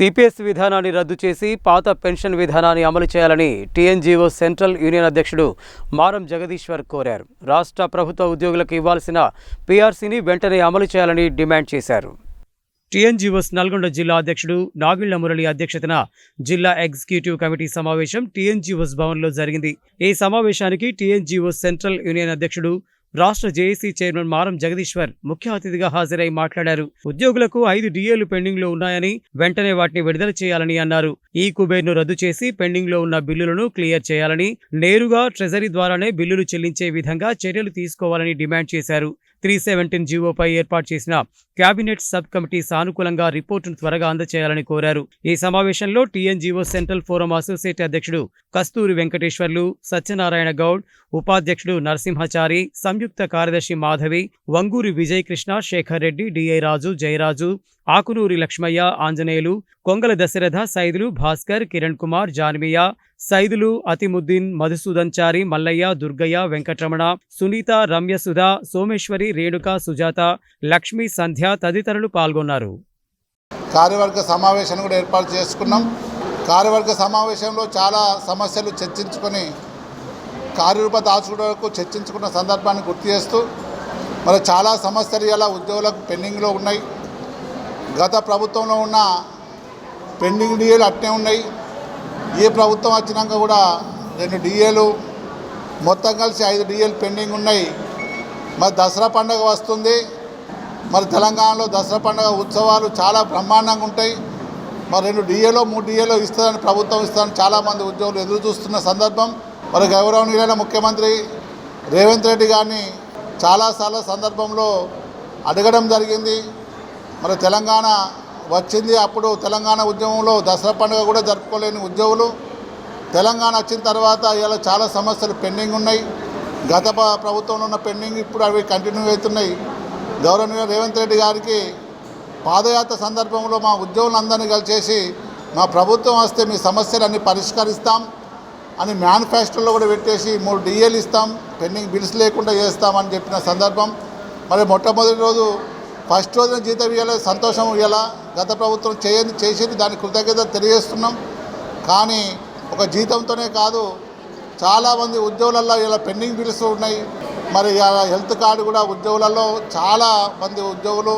CPS విధానాన్ని రద్దు చేసి పాత పెన్షన్ విధానాన్ని అమలు చేయాలని టీఎన్జీఓ సెంట్రల్ యూనియన్ అధ్యక్షుడు మారం జగదీశ్వర్ కోరారు. రాష్ట్ర ప్రభుత్వ ఉద్యోగులకు ఇవ్వాల్సిన పీఆర్సీని వెంటనే అమలు చేయాలని డిమాండ్ చేశారు. టీఎన్జీఓస్ నల్గొండ జిల్లా అధ్యక్షుడు నాగిళ్ళ మురళి అధ్యక్షతన జిల్లా ఎగ్జిక్యూటివ్ కమిటీ సమావేశం టీఎన్జీఓస్ భవన్లో జరిగింది. ఈ సమావేశానికి టీఎన్జీఓ సెంట్రల్ యూనియన్ అధ్యక్షుడు రాష్ట్ర జేఏసీ చైర్మన్ మారం జగదీశ్వర్ ముఖ్య అతిథిగా హాజరై మాట్లాడారు. ఉద్యోగులకు ఐదు డిఏలు పెండింగ్లో ఉన్నాయని వెంటనే వాటిని విడుదల చేయాలని అన్నారు. ఈ కుబేర్ను రద్దు చేసి పెండింగ్లో ఉన్న బిల్లులను క్లియర్ చేయాలని నేరుగా ట్రెజరీ ద్వారానే బిల్లులు చెల్లించే విధంగా చర్యలు తీసుకోవాలని డిమాండ్ చేశారు. త్రీ సెవెంటీన్ జీవోపై ఏర్పాటు చేసిన కేబినెట్ సబ్ కమిటీ సానుకూలంగా రిపోర్టును త్వరగా అందజేయాలని కోరారు. ఈ సమావేశంలో టీఎన్జీఓ సెంట్రల్ ఫోరం అసోసియేట్ అధ్యక్షుడు కస్తూరి వెంకటేశ్వర్లు సత్యనారాయణ గౌడ్ ఉపాధ్యక్షుడు నరసింహచారి సంయుక్త కార్యదర్శి మాధవి వంగూరి విజయకృష్ణ శేఖర్ రెడ్డి డిఐ రాజు జయరాజు ఆకునూరి లక్ష్మయ్య ఆంజనేయులు కొంగల దశరథ సైదులు భాస్కర్ కిరణ్ కుమార్ జాన్మియా సైదులు అతిముద్దీన్ మధుసూదన్ చారి మల్లయ్య దుర్గయ్య వెంకటరమణ సునీత రమ్యసుధ సోమేశ్వరి రేణుక సుజాత లక్ష్మి సంధ్య తదితరులు పాల్గొన్నారు. కార్యవర్గ సమావేశాన్ని కూడా ఏర్పాటు చేసుకున్నాం. కార్యవర్గ సమావేశంలో చాలా సమస్యలు చర్చించుకొని కార్యరూప దాచుకోవడానికి చర్చించుకున్న సందర్భాన్ని గుర్తు చేస్తూ మరి చాలా సమస్యలు ఇలా ఉద్యోగులకు పెండింగ్లో ఉన్నాయి. గత ప్రభుత్వంలో ఉన్న పెండింగ్ డిఏలు అట్నే ఉన్నాయి. ఏ ప్రభుత్వం వచ్చినాక కూడా రెండు డిఏలు మొత్తం కలిసి ఐదు డిఏలు పెండింగ్ ఉన్నాయి. మరి దసరా పండుగ వస్తుంది. మరి తెలంగాణలో దసరా పండుగ ఉత్సవాలు చాలా బ్రహ్మాండంగా ఉంటాయి. మరి రెండు డిఏలో మూడు డిఏలో ఇస్తుందని ప్రభుత్వం ఇస్తారని చాలామంది ఉద్యోగులు ఎదురు చూస్తున్న సందర్భం. మరి గౌరవనీయులైన ముఖ్యమంత్రి రేవంత్ రెడ్డి గారిని చాలాసార్లు సందర్భంలో అడగడం జరిగింది. మరి తెలంగాణ వచ్చింది అప్పుడు తెలంగాణ ఉద్యమంలో దసరా పండుగ కూడా జరుపుకోలేని ఉద్యోగులు. తెలంగాణ వచ్చిన తర్వాత ఇలా చాలా సమస్యలు పెండింగ్ ఉన్నాయి. గత ప్రభుత్వంలో ఉన్న పెండింగ్ ఇప్పుడు అవి కంటిన్యూ అవుతున్నాయి. గౌరవనీయ రేవంత్ రెడ్డి గారికి పాదయాత్ర సందర్భంలో మా ఉద్యోగులందరినీ కలిసేసి మా ప్రభుత్వం వస్తే మీ సమస్యలన్నీ పరిష్కరిస్తాం అని మేనిఫెస్టోలో కూడా పెట్టేసి మూడు డిఏలు ఇస్తాం. పెండింగ్ బిల్స్ లేకుండా చేస్తామని చెప్పిన సందర్భం. మరి మొట్టమొదటి రోజు ఫస్ట్ రోజున జీతం ఇవ్వాలి సంతోషం ఇవ్వాలా గత ప్రభుత్వం చేయని చేసింది దాని కృతజ్ఞత తెలియజేస్తున్నాం. కానీ ఒక జీతంతోనే కాదు చాలామంది ఉద్యోగులలో ఇలా పెండింగ్ బిల్స్ ఉన్నాయి. మరి ఇలా హెల్త్ కార్డు కూడా ఉద్యోగులలో చాలా మంది ఉద్యోగులు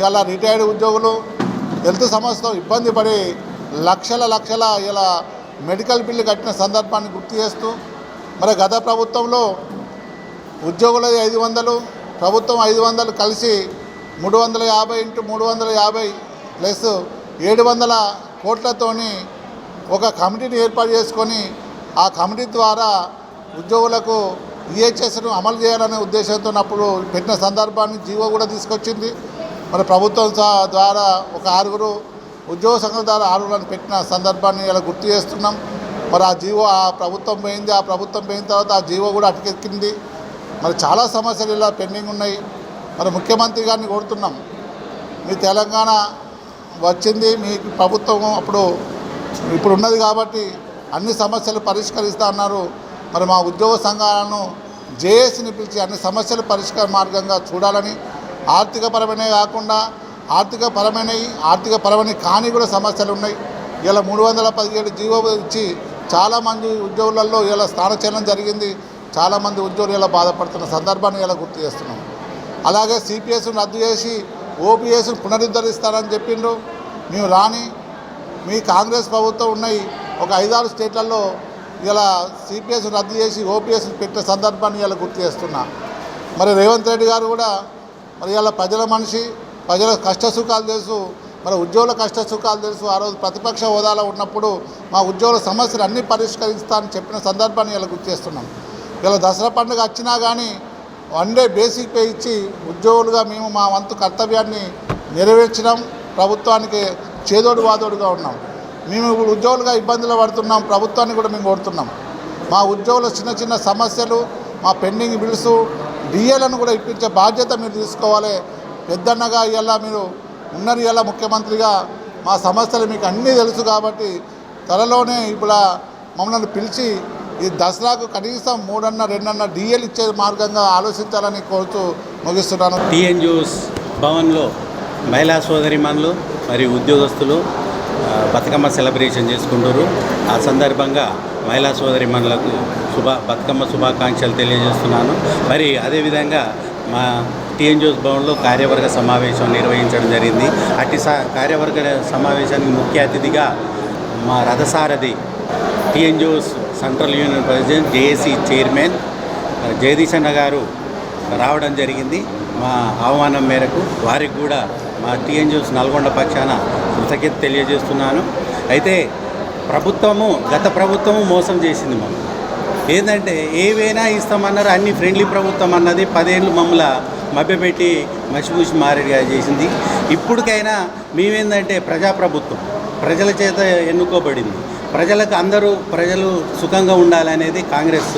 ఇలా రిటైర్డ్ ఉద్యోగులు హెల్త్ సమస్యతో ఇబ్బంది పడి లక్షల లక్షల ఇలా మెడికల్ బిల్లు కట్టిన సందర్భాన్ని గుర్తు చేస్తూ మరి గత ప్రభుత్వంలో ఉద్యోగులది ఐదు వందలు ప్రభుత్వం ఐదు వందలు కలిసి మూడు వందల యాభై ఇంటూ మూడు వందల యాభై ప్లస్ ఏడు వందల కోట్లతోని ఒక కమిటీని ఏర్పాటు చేసుకొని ఆ కమిటీ ద్వారా ఉద్యోగులకు ఈహెచ్ఎస్ను అమలు చేయాలనే ఉద్దేశంతో అప్పుడు పెట్టిన సందర్భాన్ని జీవో కూడా తీసుకొచ్చింది. మరి ప్రభుత్వం ద్వారా ఒక ఆరుగురు ఉద్యోగ సంఘం ద్వారా ఆరుగులను పెట్టిన సందర్భాన్ని ఇలా గుర్తు చేస్తున్నాం. మరి ఆ జీవో ఆ ప్రభుత్వం పోయింది ఆ ప్రభుత్వం పోయిన తర్వాత ఆ జీవో కూడా అటుకెక్కింది. మరి చాలా సమస్యలు ఇలా పెండింగ్ ఉన్నాయి. మరి ముఖ్యమంత్రి గారిని కోరుతున్నాం. మీ తెలంగాణ వచ్చింది మీ ప్రభుత్వం అప్పుడు ఇప్పుడు ఉన్నది కాబట్టి అన్ని సమస్యలు పరిష్కరిస్తా అన్నారు. మరి మా ఉద్యోగ సంఘాలను జేఏసీని పిలిచి అన్ని సమస్యలు పరిష్కార మార్గంగా చూడాలని ఆర్థికపరమైనవి కాకుండా ఆర్థికపరమైనవి ఆర్థికపరమైన కానీ కూడా సమస్యలు ఉన్నాయి. ఇలా మూడు వందల పదిహేడు జీవో ఇచ్చి చాలామంది ఉద్యోగులలో ఇలా స్థానచలనం జరిగింది. చాలామంది ఉద్యోగులు ఇలా బాధపడుతున్న సందర్భాన్ని ఇలా గుర్తు చేస్తున్నాం. అలాగే సిపిఎస్ను రద్దు చేసి ఓపీఎస్ను పునరుద్ధరిస్తారని చెప్పిండ్రు. మేము రాని మీ కాంగ్రెస్ ప్రభుత్వం ఉన్నాయి ఒక ఐదారు స్టేట్లలో ఇలా సిపిఎస్ రద్దు చేసి ఓపీఎస్ పెట్టిన సందర్భాన్ని ఇలా గుర్తు చేస్తున్నా. మరి రేవంత్ రెడ్డి గారు కూడా మరి ఇలా ప్రజల మనిషి ప్రజల కష్ట సుఖాలు తెలుసు. మరి ఉద్యోగుల కష్ట సుఖాలు తెలుసు. ఆ రోజు ప్రతిపక్ష హోదాలో ఉన్నప్పుడు మా ఉద్యోగుల సమస్యలు అన్నీ పరిష్కరిస్తా అని చెప్పిన సందర్భాన్ని ఇలా గుర్తు చేస్తున్నాం. ఇలా దసరా పండుగ వచ్చినా కానీ వన్ డే బేసిక్ పే ఇచ్చి ఉద్యోగులుగా మేము మా వంతు కర్తవ్యాన్ని నెరవేర్చడం ప్రభుత్వానికి చేదోడు వాదోడుగా ఉన్నాం. మేము ఇప్పుడు ఉద్యోగులుగా ఇబ్బందులు పడుతున్నాం ప్రభుత్వాన్ని కూడా మేము కోరుతున్నాం. మా ఉద్యోగుల చిన్న చిన్న సమస్యలు మా పెండింగ్ బిల్స్ డిఏలను కూడా ఇప్పించే బాధ్యత మీరు తీసుకోవాలి. పెద్దన్నగా ఇలా మీరు ఉన్నారు ఇలా ముఖ్యమంత్రిగా మా సమస్యలు మీకు అన్నీ తెలుసు కాబట్టి త్వరలోనే ఇప్పుడు మమ్మల్ని పిలిచి ఈ దసరాకు కనీసం మూడన్న రెండన్న డిఎల్ ఇచ్చే మార్గంగా ఆలోచించాలని కోరుతూ ముగిస్తున్నాను. టీఎన్జిఓస్ భవన్లో మహిళా సోదరిమణులు మరియు ఉద్యోగస్తులు బతుకమ్మ సెలబ్రేషన్ చేసుకుంటారు ఆ సందర్భంగా మహిళా సోదరిమనులకు శుభ బతుకమ్మ శుభాకాంక్షలు తెలియజేస్తున్నాను. మరి అదేవిధంగా మా టీఎన్జిఓస్ భవన్లో కార్యవర్గ సమావేశం నిర్వహించడం జరిగింది. అట్టి కార్యవర్గ సమావేశానికి ముఖ్య అతిథిగా మా రథసారథి TNGOs central union president JAC chairman Jagadish అన్న గారు రావడం జరిగింది. మా ఆహ్వానం మేరకు వారికి కూడా మా టీఎన్జిఓస్ నల్గొండ పక్షాన కృతజ్ఞత తెలియజేస్తున్నాను. అయితే ప్రభుత్వము గత ప్రభుత్వము మోసం చేసింది మమ్మల్ని ఏంటంటే ఏవైనా ఇస్తామన్నారు అన్ని ఫ్రెండ్లీ ప్రభుత్వం అన్నది పదేళ్ళు మమ్మల్ని మభ్యపెట్టి మసిపూసి మారేడుగా చేసింది. ఇప్పటికైనా మేమేందంటే ప్రజాప్రభుత్వం ప్రజల చేత ఎన్నుకోబడింది. ప్రజలకు అందరూ ప్రజలు సుఖంగా ఉండాలనేది కాంగ్రెస్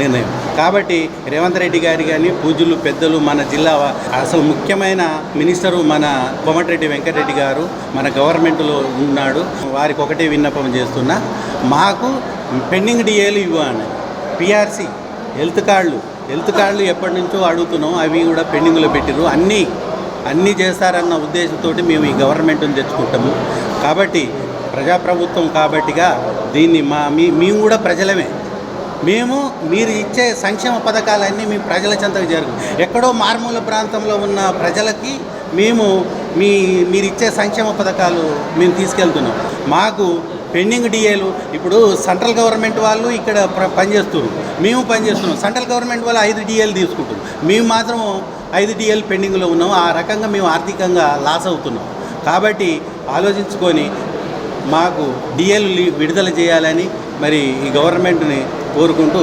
నిర్ణయం. కాబట్టి రేవంత్ రెడ్డి గారి కానీ పూజలు పెద్దలు మన జిల్లా అసలు ముఖ్యమైన మినిస్టరు మన కోమటిరెడ్డి వెంకటరెడ్డి గారు మన గవర్నమెంట్లో ఉన్నాడు. వారికి ఒకటే విన్నపం చేస్తున్నా మాకు పెండింగ్ డిఏలు ఇవ్వండి. పిఆర్సి హెల్త్ కార్డులు. హెల్త్ కార్డులు ఎప్పటి నుంచో అడుగుతున్నాం అవి కూడా పెండింగ్లో పెట్టిరు అన్నీ అన్నీ చేస్తారన్న ఉద్దేశంతో మేము ఈ గవర్నమెంట్ని తెచ్చుకుంటాము. కాబట్టి ప్రజాప్రభుత్వం కాబట్టిగా దీన్ని మా మీ మేము కూడా ప్రజలమే. మేము మీరు ఇచ్చే సంక్షేమ పథకాలన్నీ మీ ప్రజల చెంతకు జరుగు ఎక్కడో మారుమూల ప్రాంతంలో ఉన్న ప్రజలకి మేము మీ మీరు ఇచ్చే సంక్షేమ పథకాలు మేము తీసుకెళ్తున్నాం. మాకు పెండింగ్ డిఏలు ఇప్పుడు సెంట్రల్ గవర్నమెంట్ వాళ్ళు ఇక్కడ ప్ర పనిచేస్తున్నారు. మేము పనిచేస్తున్నాం. సెంట్రల్ గవర్నమెంట్ వాళ్ళు ఐదు డిఏలు తీసుకుంటున్నాం మేము మాత్రం ఐదు డిఏలు పెండింగ్లో ఉన్నాం ఆ రకంగా మేము ఆర్థికంగా లాస్ అవుతున్నాం. కాబట్టి ఆలోచించుకొని మాకు డిఎల్ విడుదల చేయాలని మరి ఈ గవర్నమెంట్ని కోరుకుంటూ